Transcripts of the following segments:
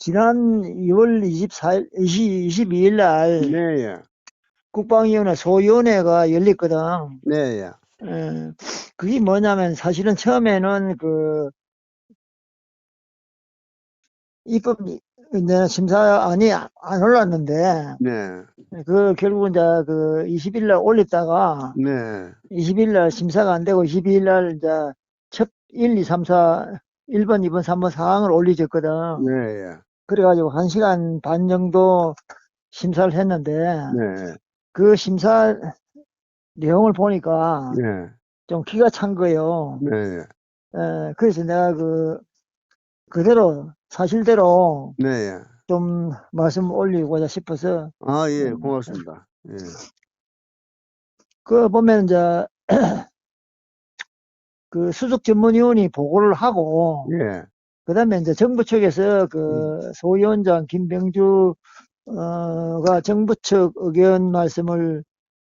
지난 2월 24일, 20, 22일 날 네, 예. 국방위원회 소위원회가 열렸거든. 네, 예. 에, 그게 뭐냐면 사실은 처음에는 그 입법 내 심사안이 안 올랐는데 네, 그 결국은 이제 그 20일 날 올렸다가 네, 20일 날 심사가 안 되고 22일 날 이제 첫 1, 2, 3, 4 1번, 2번, 3번 사항을 올리셨거든. 네, 예. 그래가지고 1시간 반 정도 심사를 했는데 네, 그 심사 내용을 보니까 네, 좀 기가 찬 거예요. 네, 예. 에, 그래서 내가 그 그대로 사실대로 네, 예. 좀 말씀 올리고자 싶어서 아, 예, 음. 고맙습니다. 예, 그 보면 이제 그 수석 전문위원이 보고를 하고 예, 그 다음에 이제 정부 측에서 그 소위원장 김병주 어가 정부 측 의견 말씀을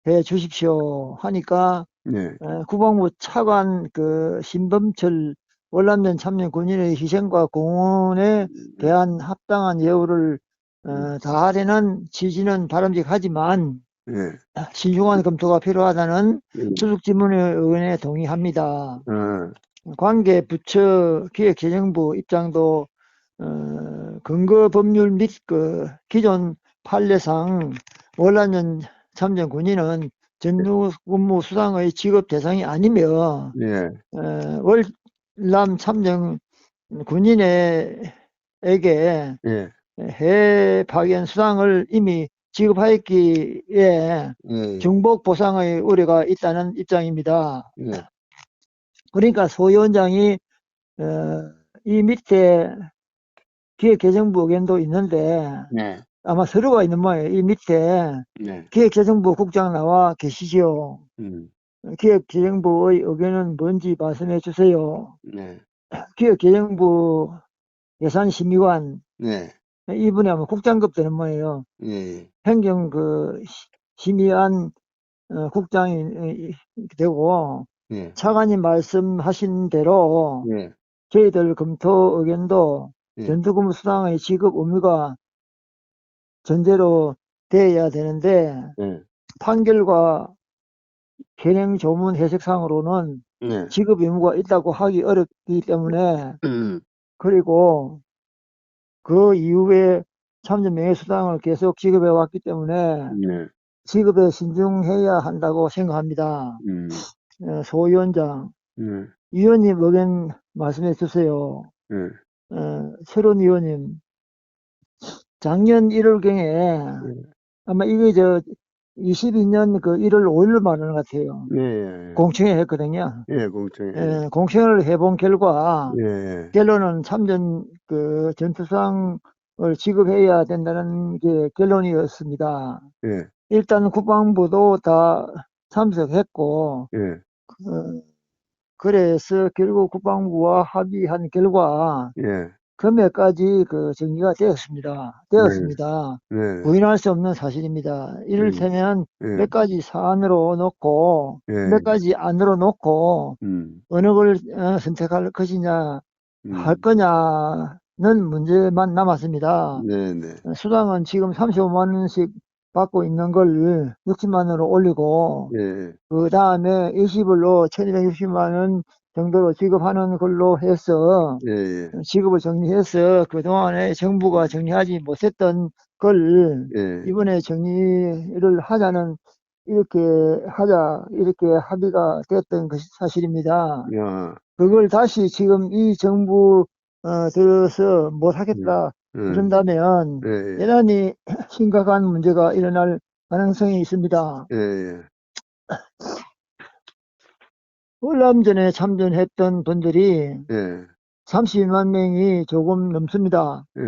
해 주십시오 하니까 예, 에, 국방부 차관 그 신범철 월남전 참전 군인의 희생과 공헌에 대한 합당한 예우를 어, 다하려는 취지는 바람직하지만 예, 신중한 검토가 필요하다는 음. 수석 지문의 의견에 동의합니다. 어, 관계 부처 기획재정부 입장도 어, 근거 법률 및 그 기존 판례상 월남전 참전 군인은 전투근무 수당의 지급 대상이 아니며 예, 어, 월남 참전 군인에게 예, 해외 파견 수당을 이미 지급하였기에 예, 중복 보상의 우려가 있다는 입장입니다. 예, 그러니까 소위원장이 어, 이 밑에 기획재정부 의견도 있는데 네, 아마 서류가 있는 모양이에요. 이 밑에 네, 기획재정부 국장 나와 계시죠. 음, 기획재정부의 의견은 뭔지 말씀해 주세요. 네, 기획재정부 예산심의관 네, 이분이 아마 국장급 되는 모양이에요. 예, 행정 그 시- 심의안 어, 국장이 이- 되고 예, 차관님 말씀하신 대로 예, 저희들 검토 의견도 예. 전투근무 수당의 지급 의무가 전제로 돼야 되는데 예, 판결과 현행 조문 해석상으로는 네, 지급 의무가 있다고 하기 어렵기 때문에 음, 그리고 그 이후에 참전 명예수당을 계속 지급해 왔기 때문에 네, 지급에 신중해야 한다고 생각합니다. 음, 어, 소 위원장, 네, 위원님 의견 말씀해 주세요. 예, 어, 새로운 위원님, 작년 1월경에 네. 아마 이게 저 22년 그 1월 5일 말하는 것 같아요. 네, 예, 공청회 했거든요. 예, 공청회. 예, 공청회를 해본 결과 예, 결론은 참전 그 전투상을 지급해야 된다는 게 결론이었습니다. 예, 일단 국방부도 다 참석했고 예, 어, 그래서 결국 국방부와 합의한 결과 예, 금액까지 그 정리가 되었습니다. 되었습니다. 네, 부인할 수 없는 사실입니다. 이를테면 예, 몇 가지 사안으로 놓고 예, 몇 가지 안으로 놓고 음, 어느 걸 어, 선택할 것이냐 음, 할 거냐는 문제만 남았습니다. 네, 네, 수당은 지금 35만 원씩 받고 있는 걸 60만 원으로 올리고 예, 그 다음에 20일로 1260만 원 정도로 지급하는 걸로 해서 예, 예, 지급을 정리해서 그동안에 정부가 정리하지 못했던 걸 예, 이번에 정리를 하자는 이렇게 하자 이렇게 합의가 됐던 것이 사실입니다. 야, 그걸 다시 지금 이 정부 어, 들어서 못하겠다 음, 그런다면 예, 예, 대단히 심각한 문제가 일어날 가능성이 있습니다. 예, 예, 월남전에 참전했던 분들이 예, 32만 명이 조금 넘습니다. 예,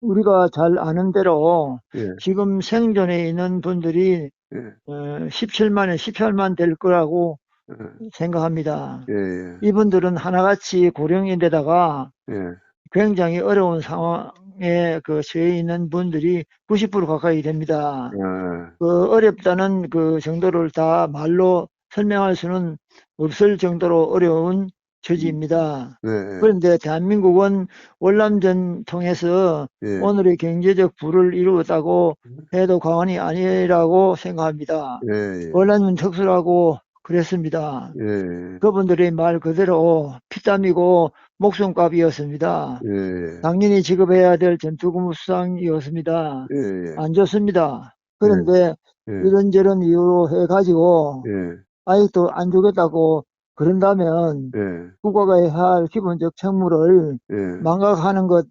우리가 잘 아는 대로 예, 지금 생존에 있는 분들이 예, 어, 17만에 18만 될 거라고 예, 생각합니다. 예, 예, 이분들은 하나같이 고령인데다가 예, 굉장히 어려운 상황에 그 처해 있는 분들이 90% 가까이 됩니다. 야, 그 어렵다는 그 정도를 다 말로 설명할 수는 없을 정도로 어려운 처지입니다. 네. 그런데 대한민국은 월남전 통해서 예. 오늘의 경제적 부를 이루었다고 해도 과언이 아니라고 생각합니다. 예. 예. 월남전 특수라고 그랬습니다. 예. 그분들의 말 그대로 피땀이고 목숨값이었습니다. 예. 당연히 지급해야 될 전투근무 수당이었습니다. 예. 안 좋습니다. 그런데 예. 이런저런 이유로 해가지고 예. 아직도 안 주겠다고 그런다면 예. 국가가 해야 할 기본적 책무를 예. 망각하는 것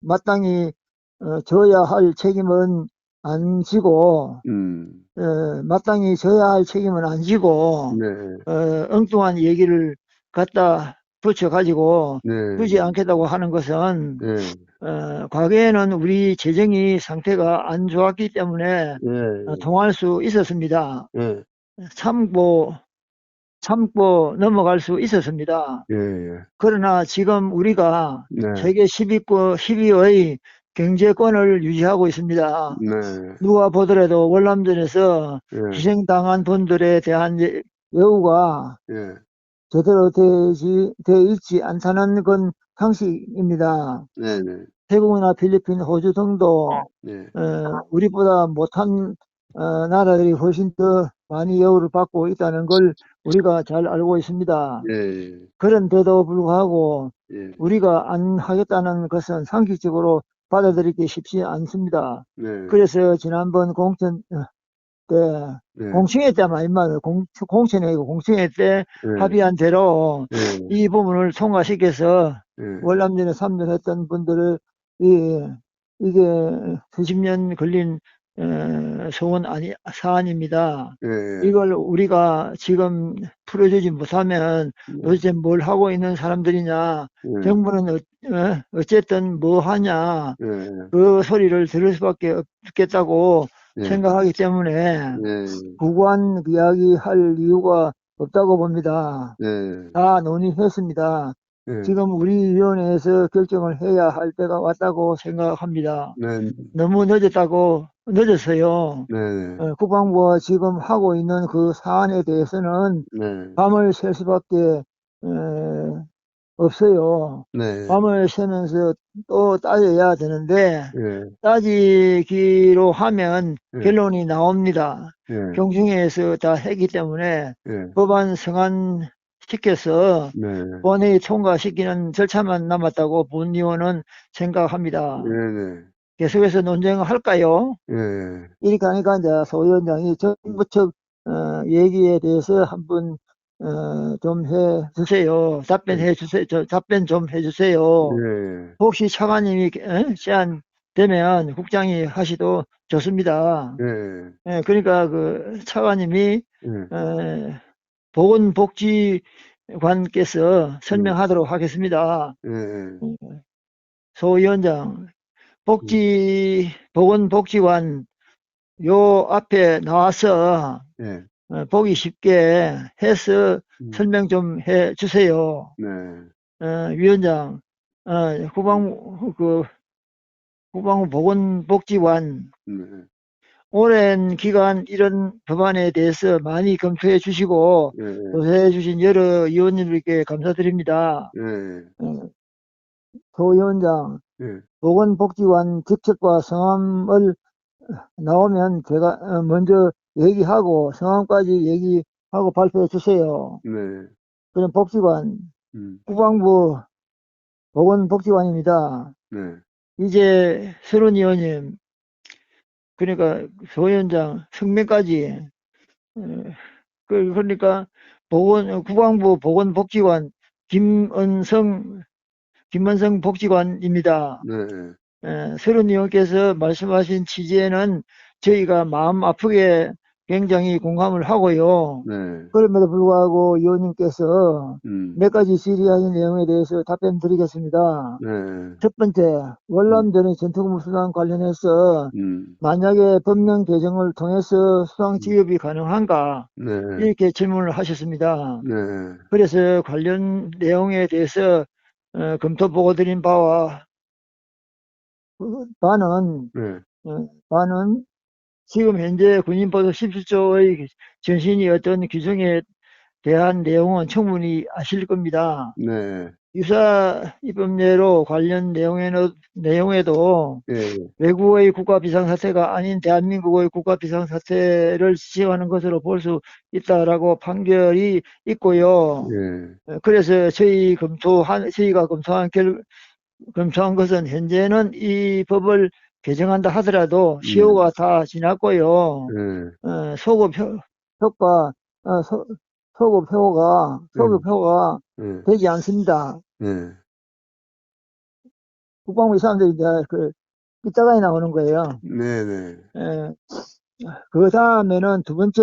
마땅히 어, 져야 할 책임은 안 지고 음. 어, 마땅히 져야 할 책임은 안 지고 네. 어, 엉뚱한 얘기를 갖다 붙여가지고 네. 주지 않겠다고 하는 것은 예. 어, 과거에는 우리 재정이 상태가 안 좋았기 때문에 예. 어, 통할 수 있었습니다. 예. 참고 참고 넘어갈 수 있었습니다. 예. 예. 그러나 지금 우리가 네. 세계 10위권 10위의 경제권을 유지하고 있습니다. 네. 누가 보더라도 월남전에서 예. 희생당한 분들에 대한 예- 예우가 예. 제대로 되지, 돼 있지 않다는 건 상식입니다. 네. 네. 태국이나 필리핀, 호주 등도 네. 어, 우리보다 못한 어, 나라들이 훨씬 더 많이 예우를 받고 있다는 걸 우리가 잘 알고 있습니다. 예. 그런데도 불구하고 예. 우리가 안 하겠다는 것은 상식적으로 받아들이기 쉽지 않습니다. 네. 그래서 지난번 공천 어, 때 네. 공청회 때 말이만 공, 공천회 아니고 공청회 때 예. 합의한 대로 예. 이 부분을 통과시켜서 예. 월남전에 참전했던 분들을 이, 이게 수십 년 걸린 어, 소원 아니 사안입니다. 예. 이걸 우리가 지금 풀어주지 못하면 도대체 뭘 하고 있는 사람들이냐 예. 정부는 어, 어, 어쨌든 뭐 하냐 예. 그 소리를 들을 수밖에 없겠다고 예. 생각하기 때문에 예. 구관 이야기할 이유가 없다고 봅니다. 예. 다 논의했습니다. 예. 지금 우리 위원회에서 결정을 해야 할 때가 왔다고 생각합니다. 네. 너무 늦었다고 늦었어요. 네. 어, 국방부가 지금 하고 있는 그 사안에 대해서는 네. 밤을 셀 수밖에 에, 없어요. 네. 밤을 새면서 또 따져야 되는데 예. 따지기로 하면 예. 결론이 나옵니다. 예. 경중회에서 다 했기 때문에 예. 법안 성안 시켜서 네. 본회의 통과시키는 절차만 남았다고 본 의원은 생각합니다. 네. 네. 계속해서 논쟁을 할까요? 예. 이렇게 하니까 이제 소 위원장이 정부 측 어, 얘기에 대해서 한번 어, 좀 해주세요. 답변해 주세요. 저, 답변 좀 해주세요. 예. 혹시 차관님이 에? 제안 되면 국장이 하시도 좋습니다. 예. 예, 그러니까 그 차관님이 예. 에, 보건복지관께서 설명하도록 하겠습니다. 예. 소 위원장, 복지, 보건복지관 요 앞에 나와서 예. 어, 보기 쉽게 해서 음. 설명 좀 해 주세요. 네. 어, 위원장, 어, 국방, 그, 국방부 보건복지관 네. 오랜 기간 이런 법안에 대해서 많이 검토해 주시고 예. 조사해 주신 여러 의원님들께 감사드립니다. 예. 어, 소 위원장, 예. 보건복지관 직책과 성함을 나오면 제가 어, 먼저 얘기하고 성함까지 얘기하고 발표해 주세요. 네. 그럼 복지관, 음. 국방부 보건복지관입니다. 네. 이제 서른 의원님, 그러니까 소 위원장 성명까지, 어, 그- 그러니까 보건, 국방부 보건복지관 김은성, 김은성 복지관입니다. 네. 에, 서른 의원께서 말씀하신 취지에는 저희가 마음 아프게 굉장히 공감을 하고요. 네. 그럼에도 불구하고 의원님께서 음. 몇 가지 질의하신 내용에 대해서 답변 드리겠습니다. 네. 첫 번째, 월남전의 전투근무 수당 관련해서 음. 만약에 법령 개정을 통해서 수당 지급이 가능한가 네. 이렇게 질문을 하셨습니다. 네. 그래서 관련 내용에 대해서 어, 검토 보고 드린 바와 그 바는 네. 어, 바는 지금 현재 군인보도 17조의 전신이 어떤 규정에 대한 내용은 충분히 아실 겁니다. 네. 유사 입법례로 관련 내용에는, 내용에도 예. 외국의 국가 비상사태가 아닌 대한민국의 국가 비상사태를 지칭하는 것으로 볼 수 있다라고 판결이 있고요. 예. 그래서 저희 검토한, 저희가 검토한 결, 검토한 것은 현재는 이 법을 개정한다 하더라도 시효가 다 지났고요. 예. 어, 소급 효, 효과, 어, 소, 소급 효가, 소급 효가 예. 되지 않습니다. 예. 국방부 사람들이 이제 그, 이따가에 나오는 거예요. 네네. 예. 그 다음에는 두 번째,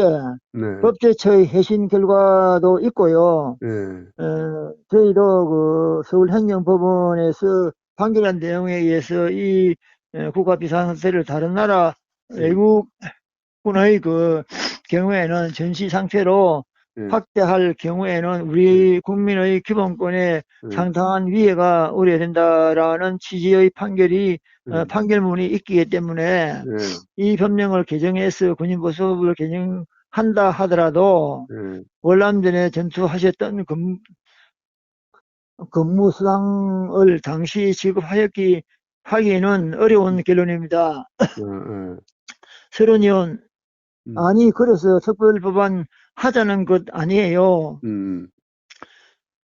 네. 법제처의 해신 결과도 있고요. 예. 어, 저희도 그 서울행정법원에서 판결한 내용에 의해서 이 에, 국가 비상사태를 다른 나라 외국군의 그 경우에는 전시 상태로 예. 확대할 경우에는 우리 국민의 기본권에 예. 상당한 위해가 우려된다라는 취지의 판결이 어, 예. 판결문이 있기 때문에 예. 이 법령을 개정해서 군인보수법을 개정한다 하더라도 예. 월남전에 전투하셨던 근, 근무수당을 당시 지급하였기 하기는 어려운 결론입니다. 어, 어. 서른위원 음. 아니 그래서 특별법안 하자는 것 아니에요. 음.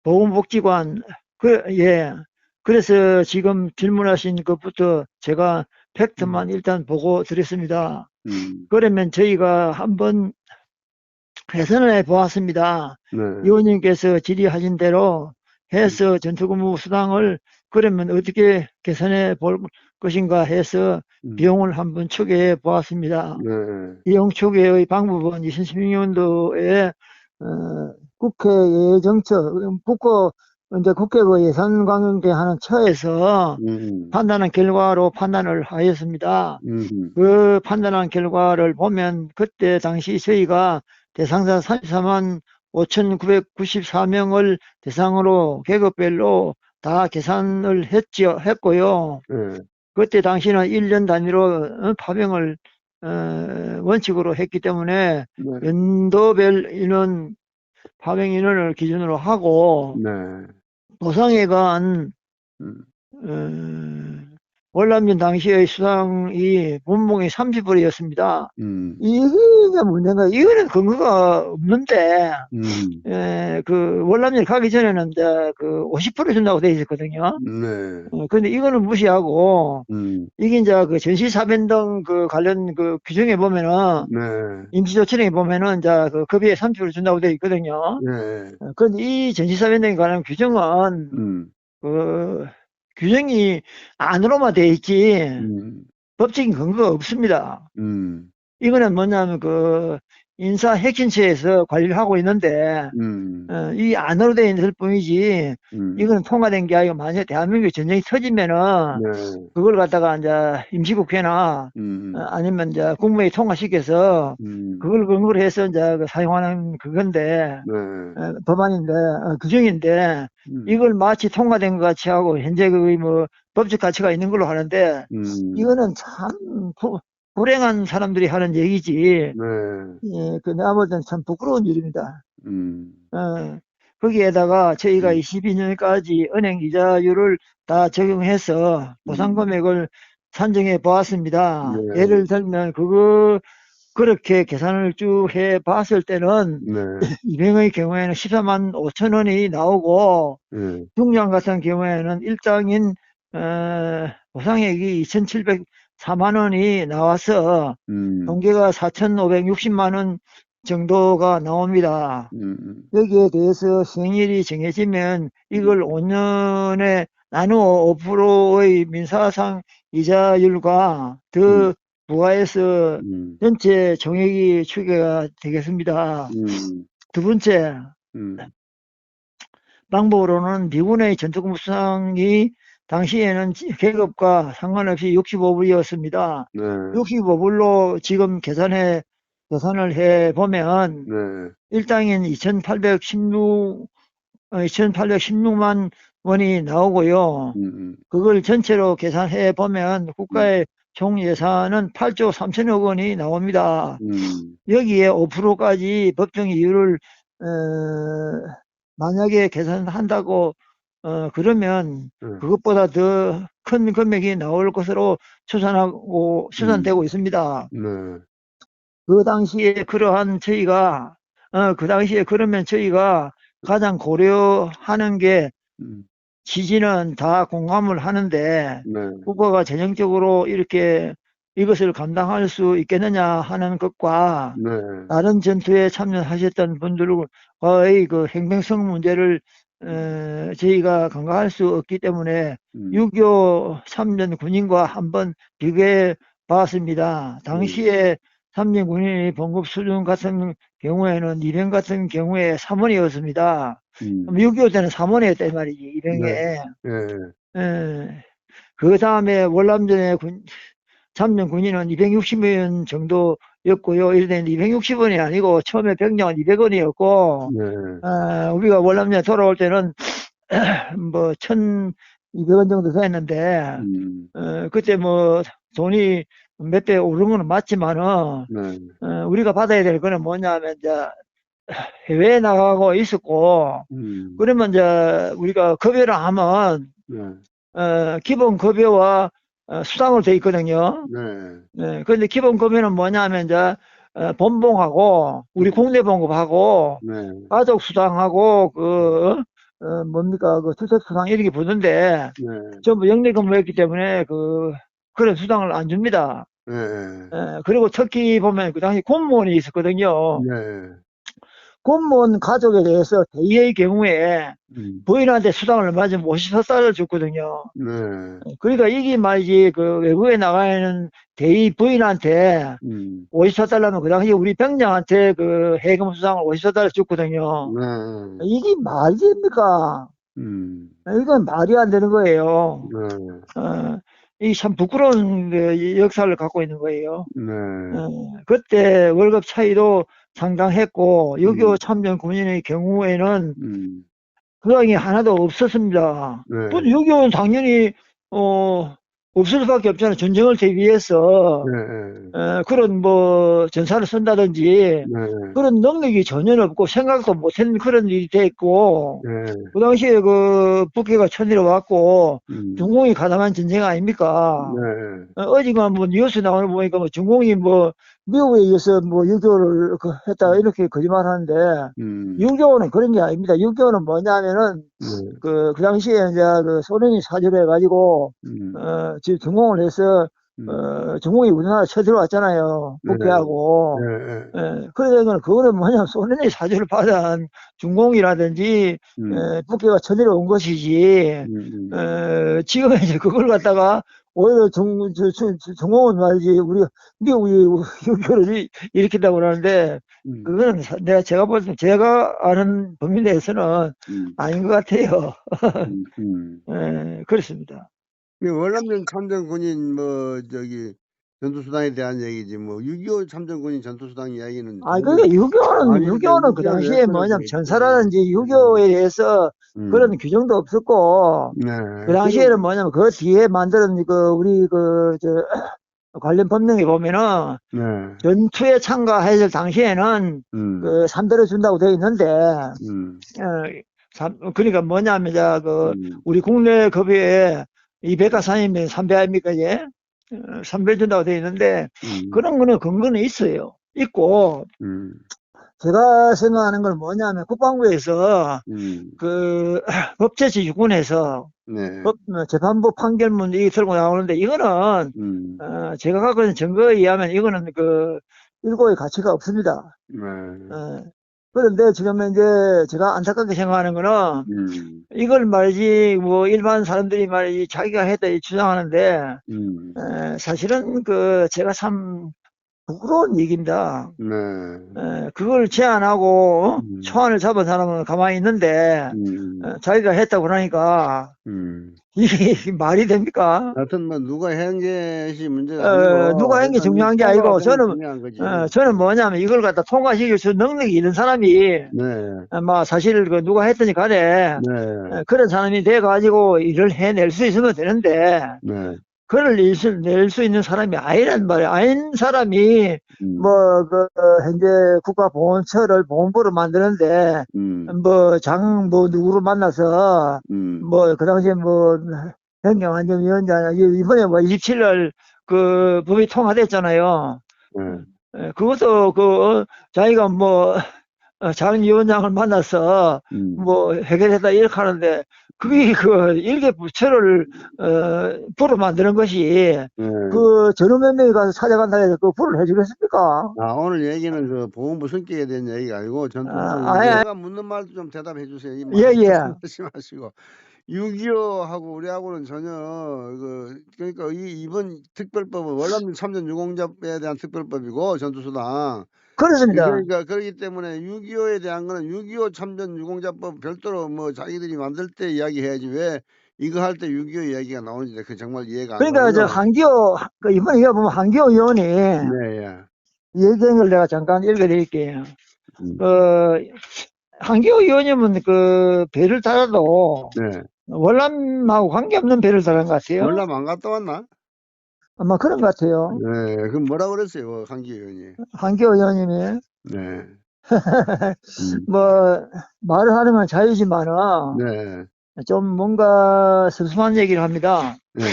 보건복지관 그 예. 그래서 지금 질문하신 것부터 제가 팩트만 일단 보고 드렸습니다. 음. 그러면 저희가 한번 개선을 해 보았습니다. 네. 의원님께서 질의하신 대로 해서 전투근무 수당을 그러면 어떻게 개선해 볼 것인가 해서 음. 비용을 한번 추계해 보았습니다. 네. 비용 추계의 방법은 2016년도에 어, 국회 예정처, 국고 이제 국회 그 예산 관계하는 처에서 음. 판단한 결과로 판단을 하였습니다. 음. 그 판단한 결과를 보면 그때 당시 저희가 대상자 34만 5,994명을 대상으로 계급별로 다 계산을 했죠, 했고요. 예. 그때 당시는 1년 단위로 어, 파병을 어, 원칙으로 했기 때문에 네. 연도별 인원, 파병 인원을 기준으로 하고 네. 보상액은 음. 어, 월남전 당시의 수당이 분봉이 30불이었습니다. 음. 이게 문제인가? 이거는 근거가 없는데, 음. 에, 그, 월남전 가기 전에는 이제 그 50% 준다고 돼 있었거든요. 네. 어, 근데 이거는 무시하고, 음. 이게 이제 그 전시사변 등그 관련 그 규정에 보면은, 네. 임시조치령에 보면은 이제 그 급여의 30% 준다고 돼 있거든요. 네. 어, 근데 이 전시사변 등에 관한 규정은, 음. 그, 규정이 안으로만 돼 있지, 음. 법적인 근거가 없습니다. 음. 이거는 뭐냐면 그 인사 핵심처에서 관리를 하고 있는데 음. 어, 이 안으로 되어 있을 뿐이지 음. 이거는 통과된 게 아니고 만약에 대한민국에 전쟁이 터지면은 네. 그걸 갖다가 이제 임시국회나 음. 어, 아니면 이제 국무회의 통과시켜서 음. 그걸 근거로 해서 이제 그 사용하는 그건데 네. 어, 법안인데 어, 규정인데 음. 이걸 마치 통과된 것 같이 하고 현재 그뭐 법적 가치가 있는 걸로 하는데 음. 이거는 참 부- 불행한 사람들이 하는 얘기지. 네. 예, 그 내가 볼 때는 참 부끄러운 일입니다. 음. 어, 거기에다가 저희가 음. 22년까지 은행 이자율을 다 적용해서 보상 음. 금액을 산정해 보았습니다. 네. 예를 들면 그거 그렇게 계산을 쭉 해 봤을 때는 네. 이병의 경우에는 14만 5천 원이 나오고 예. 중량 같은 경우에는 일당인 어, 보상액이 2,704만 원이 나와서 음. 통계가 4,560만 원 정도가 나옵니다. 음. 여기에 대해서 시행일이 정해지면 이걸 5년에 나누어 5%의 민사상 이자율과 더 음. 부과해서 음. 전체 종액이 추계가 되겠습니다. 음. 두 번째 음. 방법으로는 미군의 전투근무 수당이 당시에는 계급과 상관없이 65불이었습니다. 네. 65불로 지금 계산해, 계산을 해 보면 네. 일당인 2,816, 2,816만 원이 나오고요. 음. 그걸 전체로 계산해 보면 국가의 총 예산은 8조 3천억 원이 나옵니다. 음. 여기에 5%까지 법정 이율을 어, 만약에 계산한다고 어, 그러면 네. 그것보다 더 큰 금액이 나올 것으로 추산하고 추산되고 있습니다. 네. 그 당시에 그러한 저희가 어, 그 당시에 그러면 저희가 가장 고려하는 게 음, 지지는 다 공감을 하는데 네. 국가가 재정적으로 이렇게 이것을 감당할 수 있겠느냐 하는 것과 네. 다른 전투에 참여하셨던 분들과의 그 행정성 문제를 어, 저희가 간과할 수 없기 때문에 음, 6.25 참전 군인과 한번 비교해 봤습니다. 당시에 참전 군인의 봉급 수준 같은 경우에는 200 같은 경우에 3원이었습니다. 음, 6.25 때는 3원이었단 말이지, 200에. 네. 예. 예. 그 다음에 월남전의 군, 참전 군인은 260원 정도였고요. 이때 260원이 아니고 처음에 병장은 200원이었고, 네. 아, 우리가 월남전 돌아올 때는 뭐 1200원 정도 됐는데, 음, 어, 그때 뭐 돈이 몇 배 오른 거는 맞지만은, 네. 어, 우리가 받아야 될 거는 뭐냐면, 이제 해외에 나가고 있었고, 음, 그러면 이제 우리가 급여를 하면, 네. 어, 기본 급여와 어, 수당으로 돼 있거든요. 네. 네, 그런데 기본 급여는 뭐냐면 이제 어, 본봉하고 우리 국내 봉급하고 네. 가족 수당하고 그 어, 뭡니까 그 주택 수당 이렇게 부는데 네. 전부 영내 근무했기 때문에 그 그런 수당을 안 줍니다. 네. 에, 그리고 특히 보면 그 당시 공무원이 있었거든요. 네. 공무원 가족에 대해서 대의의 경우에 음, 부인한테 수당을 맞으면 54달러를 줬거든요. 네. 그러니까 이게 말이지 그 외국에 나가 있는 대의 부인한테 음, 54달러면 그 당시 우리 병장한테 그 해금 수당을 54달러 줬거든요. 네. 이게 말이 됩니까? 음, 이건 말이 안 되는 거예요. 네. 어, 이참 부끄러운 그 역사를 갖고 있는 거예요. 네. 어, 그때 월급 차이도 상당했고, 6.25 음. 참전 군인의 경우에는 음, 부당이 하나도 없었습니다. 네. 6.25는 당연히, 어, 없을 수밖에 없잖아요. 전쟁을 대비해서. 네. 어, 그런 뭐 전사를 쓴다든지 네. 그런 능력이 전혀 없고 생각도 못한 그런 일이 됐고 네. 그 당시에 그 북해가 쳐내려왔고 음, 중공이 가담한 전쟁 아닙니까? 네. 어, 어지간 뭐 뉴스 나오는 거 보니까 뭐 중공이 뭐 미국에 의해서 뭐 유교를 그 했다가 이렇게 거짓말하는데 음, 유교는 그런 게 아닙니다. 유교는 뭐냐면은 네. 그, 그 당시에 이제 그 소련이 사주를 해가지고 음, 어, 지금 중공을 해서 음, 어, 중공이 우리나라 쳐들어왔잖아요. 네. 북해하고. 네. 예, 그러니까 그거는 뭐냐면 소련의 사주를 받은 중공이라든지 음, 에, 북해가 쳐들어온 것이지. 음, 음, 어, 지금 이제 그걸 갖다가 오히려 중, 저, 저, 저, 중공은 말이지 우리 미국이 유교를 이- 일으킨다고 그러는데 음, 그거는 사- 내가 제가 볼 때 제가 아는 범위 내에서는 음, 아닌 것 같아요. 음, 음. 예, 그렇습니다. 그 월남전 참전 군인 뭐 저기 전투수당에 대한 얘기지 뭐 6.25 참전 군인 전투수당 이야기는 아, 그러니까 유교는, 아니, 유교는 그 유교를 당시에 왜 뭐냐면? 전사라든지 유교에 대해서 음, 그런 규정도 없었고, 네. 그 당시에는 뭐냐면 그 뒤에 만드는 그 우리 그, 저, 관련 법령에 보면은 네. 전투에 참가했을 당시에는 음, 그 3배를 준다고 되어 있는데, 음, 어, 삼- 그러니까 뭐냐면, 자, 그, 음, 우리 국내 급여에 200가 산이면 3배 아닙니까, 예? 3배 준다고 되어 있는데, 음, 그런 거는 근거는 있어요. 있고, 음, 제가 생각하는 건 뭐냐면 국방부에서 음, 그 법제지 유권에서 네. 법, 어, 재판부 판결문 이 들고 나오는데 이거는 음, 어, 제가 갖고 있는 증거에 의하면 이거는 그 일고의 가치가 없습니다. 네. 어, 그런데 지금 이제 제가 안타깝게 생각하는 거는 음, 이걸 말이지 뭐 일반 사람들이 말이지 자기가 했다 이 주장하는데 음, 에, 사실은 그 제가 참 부끄러운 얘기입니다. 네. 에, 그걸 제안하고 어? 음. 초안을 잡은 사람은 가만히 있는데 음, 어, 자기가 했다고 그러니까 음. 이게 말이 됩니까? 하여튼 뭐 누가 한 것이 문제가 어, 아니고 누가 한게 일단 중요한 게 아니고 게 저는. 어, 저는 뭐냐면 이걸 갖다 통과시킬 수 능력이 있는 사람이 네. 어, 뭐 사실 그 누가 했더니 간에 네. 어, 그런 사람이 돼 가지고 일을 해낼 수 있으면 되는데 네. 글을 낼수 있는 사람이 아니란 말이야. 아닌 사람이 음, 뭐, 그, 현재 국가보훈처를 보훈부로 만드는데, 음, 뭐, 장, 뭐, 누구를 만나서, 음, 뭐, 그 당시에 뭐, 행정안전위원장, 이번에 뭐, 27일 그 법이 통과됐잖아요. 예, 예, 그것도 그, 어, 자기가 뭐, 어, 장 위원장을 만나서, 음, 뭐, 해결했다 이렇게 하는데, 그게 그, 일개 부처를, 어, 부로 만드는 것이, 예. 그, 몇 명이 가서 찾아간다 해서 그 부를 해주겠습니까? 아, 오늘 얘기는 그 보훈부 성격에 대한 얘기가 아니고 전투 아. 제가 묻는 말도 좀 대답해 주세요. 이 예, 예. 마시고 6.25하고 우리하고는 전혀 그 그러니까 이 이번 특별법은 월남민 참전 유공자에 대한 특별법이고 전투수당 그렇습니다. 그러니까 그렇기 때문에 6.25에 대한 거는 6.25 참전 유공자법 별도로 뭐 자기들이 만들 때 이야기해야지 왜 이거 할 때 6.25 이야기가 나오는지 그 정말 이해가 안 그러니까 저. 한기호, 그 이번에 이거 보면 한기호 의원이 네, 예. 얘기한 걸 내가 잠깐 읽어드릴게요. 음. 그, 한기호 의원님은 그 배를 달아도 네. 월남하고 관계없는 배를 달은 것 같아요. 월남 안 갔다 왔나? 아마 그런 것 같아요. 네. 그럼 뭐라 그랬어요, 한기 의원이? 한기호 의원님이. 네. 음, 뭐, 말을 하려면 자유지만은 네. 좀 뭔가 섭섭한 얘기를 합니다. 네.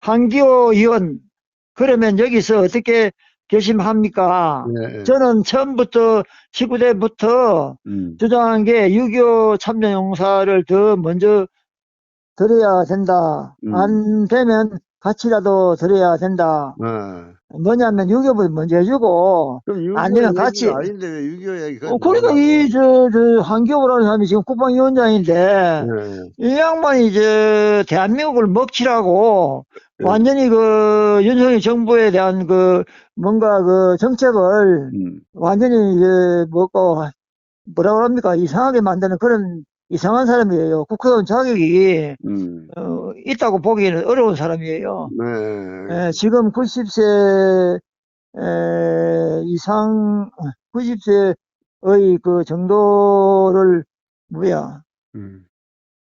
한기호 의원, 그러면 여기서 어떻게 결심합니까? 네. 저는 처음부터 19대부터 음. 주장한 게 6.25 참전 용사를 더 먼저 드려야 된다. 음. 안 되면 같이라도 드려야 된다. 아. 뭐냐면 6.25을 먼저 해주고, 그럼 6.25 아니면 얘기가 같이- 아닌데 왜6.25 얘기 어, 그러니까 이, 저, 저, 한기호라는 사람이 지금 국방위원장인데, 네. 이 양반이 이제 대한민국을 먹칠하고, 네. 완전히 그 윤석열 정부에 대한 그 뭔가 그 정책을 음. 완전히 이제 뭐고 뭐라 그럽니까 이상하게 만드는 그런 이상한 사람이에요. 국회의원 자격이 음. 어, 있다고 보기에는 어려운 사람이에요. 네. 예, 지금 90세 에, 이상 90세의 그 정도를 뭐야 음.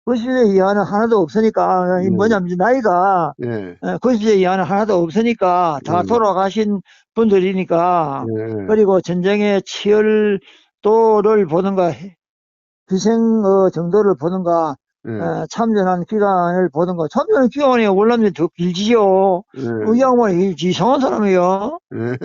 90세 이하는 하나도 없으니까 이 음. 뭐냐면 나이가 네. 90세 이하는 하나도 없으니까 다 음. 돌아가신 분들이니까 네. 그리고 전쟁의 치열도를 보는가, 희생 어, 정도를 보는가, 네. 어, 참전한 기간을 보는가. 참전한 기간이 원래는 더 길지요. 네. 이 양반이 이상한 사람이에요. 네.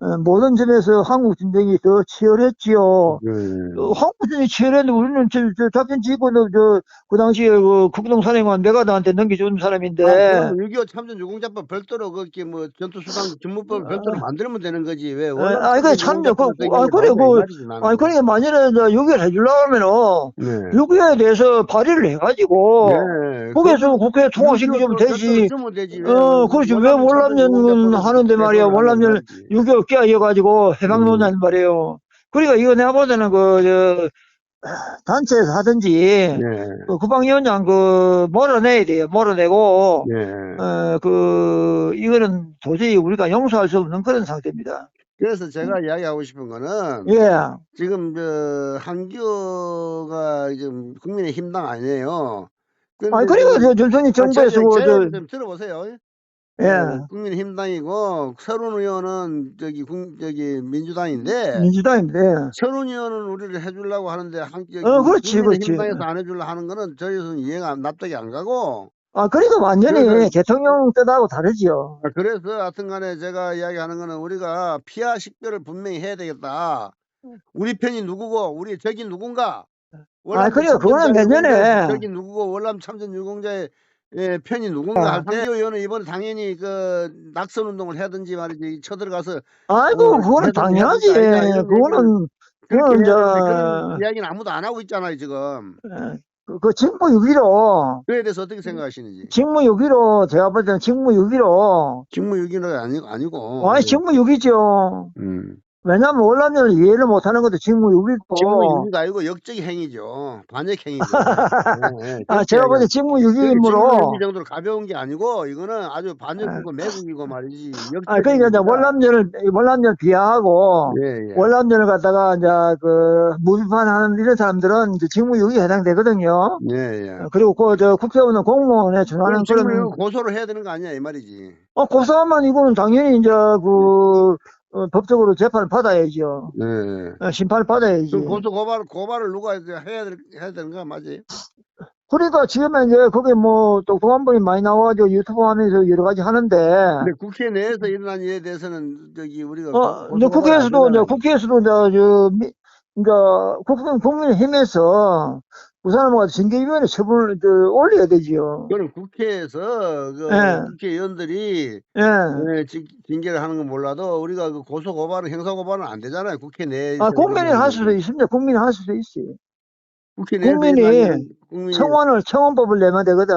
어, 모든 점에서 한국 전쟁이 더 치열했지요. 네. 어, 한국 전쟁이 치열했는데 우리는 저, 저 작전 지휘권도 저, 그 당시에 그 국동사령관 메가드한테 넘겨준 사람인데. 아, 6.25 참전 유공자법 별도로 그렇게 뭐 전투수당 직무법을 별도로 만들면 되는 거지 왜? 아, 이거 참전, 그, 아, 그래, 그, 그러니까 만일에 이제 요기를 해주려고 하면은, 네. 6.25에 대해서 발의를 해가 지고, 네. 거기에서 국회에 통과시키면 되지. 되지. 어, 그렇지. 왜 월남전 하는데 말이야. 월남전 6.25 끼어가지고 해방론자는 말이에요. 그러니까 이거 내가 볼 때는 그, 저, 단체에서 하든지, 네. 그 국방위원장 그, 몰아내야 돼요. 몰아내고, 네. 어, 그, 이거는 도저히 우리가 용서할 수 없는 그런 상태입니다. 그래서 제가 이야기하고 싶은 거는 예. 지금 저 한교가 지금 국민의 힘당 아니에요. 아니, 그러니까 저 전선이 정부에서 그, 저, 좀 들어보세요. 예. 어, 국민힘당이고 서른 의원은 저기 국 저기 민주당인데 민주당인데, 서른 의원은 우리를 해주려고 하는데 한 어, 그렇지. 국민힘당에서 안 해주려 하는 거는 저희는 이해가 안- 납득이 안 가고 아, 그러니까 완전히 그래서- 대통령 뜻하고 다르지요. 아, 그래서 하여튼간에 제가 이야기하는 거는 우리가 피하 식별을 분명히 해야 되겠다. 우리 편이 누구고 우리 적이 누군가. 월남 그래요. 그거는 참전 내년에. 유공자, 적이 누구고 월남 참전 유공자의 예, 편이 누군가 아, 할 때 의원은 이번에 당연히 그 낙선 운동을 하든지 말이지 쳐들어가서 아이고, 어, 그거는 해도 당연하지. 해도 아니다, 이런 그거는, 그렇게 그건 해야 되는데 저- 그런 이야기는 아무도 안 하고 있잖아요 지금. 그, 그 직무유기로, 그에 대해서 어떻게 생각하시는지. 직무유기로, 제가 볼 때는 직무유기로, 직무유기는 아니, 아니고. 아니, 직무유기죠. 음. 왜냐면 월남전을 이해를 못하는 것도 직무 유기고. 직무 유기가 아니고 역적 행위죠. 반역 행위죠. 예, 예. 아, 제가 볼때 아니라 직무 유기이므로. 직무 유기 정도로 가벼운 게 아니고 이거는 아주 반역이고 매국이고 말이지. 아, 그러니까 이제. 월남전을, 월남전을 비하하고, 예, 예. 월남전을 갖다가 이제 그 무비판하는 이런 사람들은 이제 직무 유기에 해당되거든요. 예, 예. 어, 그리고 그저 국회의원은 공무원에 준하는 그런 고소를 해야 되는 거 아니야 이 말이지. 어 고소하면 이거는 당연히 이제 그 어, 법적으로 재판을 받아야죠. 예, 예. 어, 심판을 받아야지. 그럼 고소 고발 고발을 누가 해야 될 해야 되는 거 맞아요? 그러니까 지금은 이제 그게 뭐 똑똑한 분이 많이 나와가지고 유튜브 하면서 여러 가지 하는데 근데 국회 내에서 일어난 일에 대해서는 저기 우리가 어 고- 이제 국회에서도 이제. 국회에서도 이제 저 미- 이제 국민 국민의힘에서 부산을 징계위원회 처분을 저 올려야 되지요. 그거는 국회에서 그 예. 국회의원들이 예. 예, 징- 징계를 하는 건 몰라도 우리가 그 고소 고발은 형사 고발은 안 되잖아요. 국회 내에서 아, 국민이 할 수도. 있습니다. 국민이 할 수도 있어요. 국회 내에서 국민이 국민이 청원을 청원법을 내면 되거든.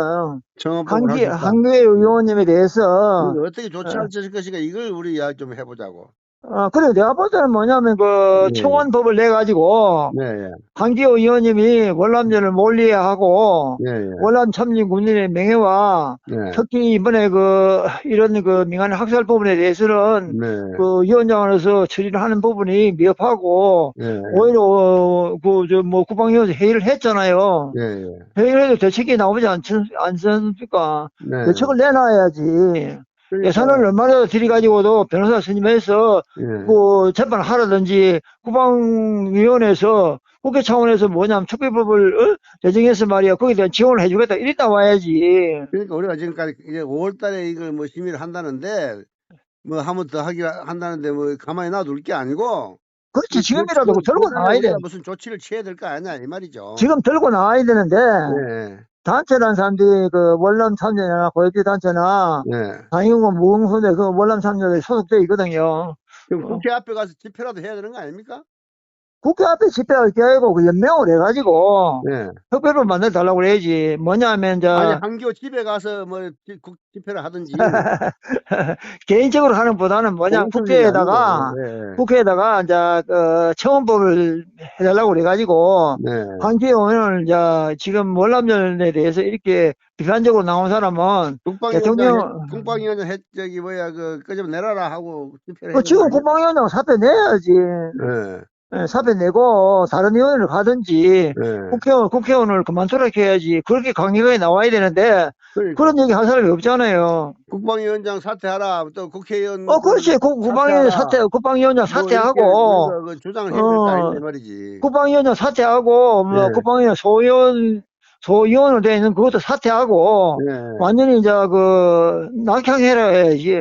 청원법을 한기 하겠다. 한교회 의원님에 대해서 어떻게 조치할 것인가 이걸 우리 이야기 좀 해보자고. 어, 그래 내가 볼 때는 뭐냐면 그 예. 청원법을 내 가지고 네, 예, 한기호 의원님이 월남전을 몰리하고 예, 예. 월남 참진 군인의 명예와 네, 특히 이번에 그 이런 그 민간 학살 부분에 대해서는 네, 그 위원장으로서 처리를 하는 부분이 미흡하고 예, 오히려 그 저 뭐 국방위원회 회의를 했잖아요. 예, 예. 회의를 해도 대책이 나오지 않지 않습니까? 네. 대책을 내놔야지. 예산을 얼마나 들여가지고도 변호사 선임해서 예. 그 재판을 하라든지 국방위원회에서 국회 차원에서 뭐냐면 특별법을 어? 제정해서 말이야 거기에 대한 지원을 해주겠다 이랬다 와야지. 그러니까 우리가 지금까지 이제 5월달에 이걸 뭐 심의를 한다는데 뭐 한 번 더 하기 한다는데 뭐 가만히 놔둘 게 아니고 그렇지 지금이라도 그- 들고 그 나와야 돼. 무슨 조치를 취해야 될 거 아니냐 이 말이죠. 지금 들고 나와야 되는데 예, 단체라는 사람들이 그 월남 참여나 고액기 단체나 예. 당연히 무응손에 그 월남 참여에 소속돼 있거든요. 그럼 어. 국회 앞에 가서 집회라도 해야 되는 거 아닙니까? 국회 앞에 집회할 게 아니고 그 연명을 해가지고 예. 특별법 만들어 달라고 그래야지. 뭐냐면 이제 아니 한교 집에 가서 뭐 지- 국- 집회를 하든지 개인적으로 하는 보다는 뭐냐 국회에다가 예. 국회에다가 이제 그 청원법을 해달라고 그래가지고 네. 한기 의원을 이제 지금 월남전에 대해서 이렇게 비판적으로 나온 사람은 국방위원장 대통령- 해- 국방위원장 해 저기 뭐야 그 끄집 내라라 하고 집회를 그 해야 지금 국방위원장 사표 내야지. 예, 사표 내고 다른 의원을 가든지 예. 예. 국회의원, 국회의원을 그만두라 해야지. 그렇게 강력하게 나와야 되는데 그러니까 그런 얘기 할 사람이 없잖아요. 국방위원장 사퇴하라 또 국회의원 어, 그렇지. 국- 국방위원장 사퇴, 국방위원장 사퇴하고 뭐 우리가 그 주장을 어. 말이지. 국방위원장 사퇴하고 뭐 예. 국방위원 소위원 소위원으로 되어 있는 그것도 사퇴하고 예. 완전히 이제 그 낙향해라 해야지.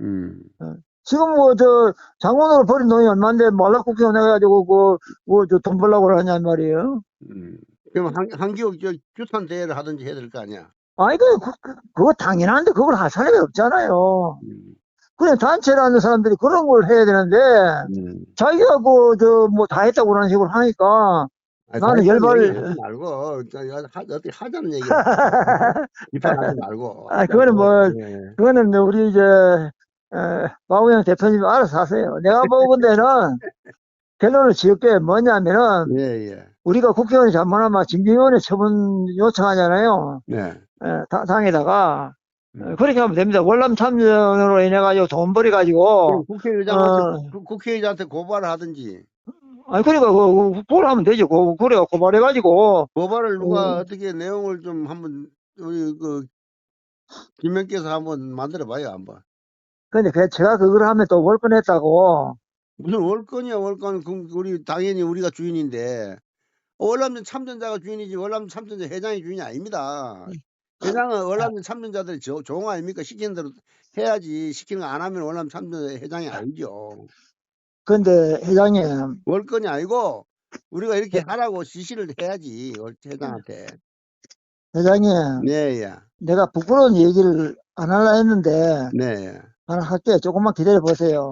음. 지금 뭐 저 장관으로 버린 돈이 얼마인데 말라 국회의원 해가지고 그뭐저돈 벌라고 하냐 말이에요. 음. 그럼 한, 한기호 저 규탄 대회를 하든지 해야 될 거 아니야. 아니 그, 그 그거 당연한데 그걸 할 사람이 없잖아요. 음. 그냥 단체라는 사람들이 그런 걸 해야 되는데 음. 자기가 그 저 뭐 다 했다고 그런 식으로 하니까 아니, 나는 열발- 말고 하, 어떻게 하자는 얘기 비판하지 말고. 아, 그거는 뭐- 예. 그거는 이제 우리 이제 어, 마우영 대표님 알아서 하세요. 내가 보건대는 결론을 지을게 뭐냐면은 예, 예. 우리가 국회의원이 잘못하면 징계위원회 처분 요청하잖아요. 네. 에, 다- 당에다가 음. 어, 그렇게 하면 됩니다. 월남 참전으로 인해 가지고 돈 벌이 가지고 국회의장한테 어. 국- 국회의장한테 고발을 하든지 아니 그러니까 그, 그 그걸 하면 되죠. 그 그래가 고발해 가지고 고발을 누가 어. 어떻게 내용을 좀 한번 우리 그 김명께서 한번 만들어 봐요 한번. 근데 그 제가 그걸 하면 또 월권했다고 무슨 월권이야 월권 그 우리 당연히 우리가 주인인데 월남전 참전자가 주인이지 월남전 참전자 회장이 주인이 아닙니다. 회장은 월남전 참전자들이 조- 종 아닙니까 시키는 대로 해야지 시키는 거 안 하면 월남 참전자 회장이 아니죠. 근데 회장님 월권이 아니고 우리가 이렇게 하라고 지시를 해야지 월- 회장한테. 회장님 네, 예. 내가 부끄러운 얘기를 안 하려 했는데 네. 예. 하나 할게 조금만 기다려 보세요.